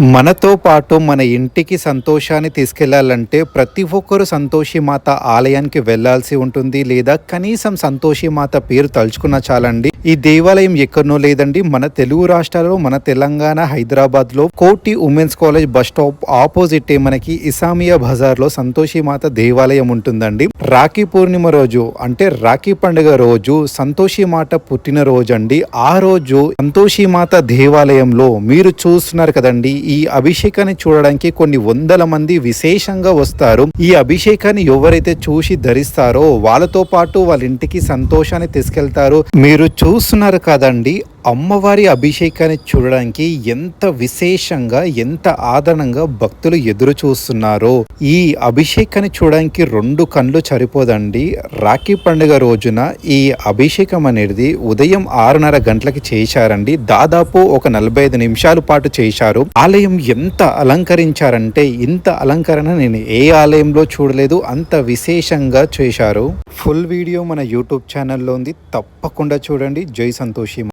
మనతో పాటు మన ఇంటికి సంతోషాన్ని తీసుకెళ్ళాలంటే ప్రతి ఒక్కరు సంతోషి మాత ఆలయానికి వెళ్ళాల్సి ఉంటుంది లేదా కనీసం సంతోషి మాత పేరు తలుచుకున్న చాలండి. ఈ దేవాలయం ఎక్కడనో లేదండి. మన తెలుగు రాష్ట్రాల్లో మన తెలంగాణ హైదరాబాద్లో Koti women's college bus stop opposite మనకి ఇసామియా బజార్లో సంతోషి మాత దేవాలయం ఉంటుందండి. రాఖీ పూర్ణిమ రోజు అంటే రాఖీ పండుగ రోజు సంతోషి మాత పుట్టిన రోజు అండి ఆ రోజు సంతోషి మాత దేవాలయంలో మీరు చూస్తున్నారు కదండి ఈ అభిషేకాన్ని చూడడానికి కొన్ని వందల మంది విశేషంగా వస్తారు. ఈ అభిషేకాన్ని ఎవరైతే చూసి ధరిస్తారో వాళ్ళతో పాటు వాళ్ళ ఇంటికి సంతోషాన్ని తీసుకెళ్తారు. మీరు చూస్తున్నారు కదండి అమ్మవారి అభిషేకాన్ని చూడడానికి ఎంత విశేషంగా ఎంత ఆదరణంగా భక్తులు ఎదురు చూస్తున్నారో ఈ అభిషేకాన్ని చూడడానికి రెండు కళ్ళు సరిపోదండి. రాఖీ పండుగ రోజున ఈ అభిషేకం అనేది ఉదయం ఆరున్నర గంటలకి చేశారండి. దాదాపు ఒక నలభై ఐదు నిమిషాల పాటు చేశారు. ఆలయం ఎంత అలంకరించారంటే ఇంత అలంకరణ నేను ఏ ఆలయంలో చూడలేదు అంత విశేషంగా చేశారు. ఫుల్ వీడియో మన యూట్యూబ్ ఛానల్లో ఉంది. తప్పకుండా చూడండి. జై సంతోషి.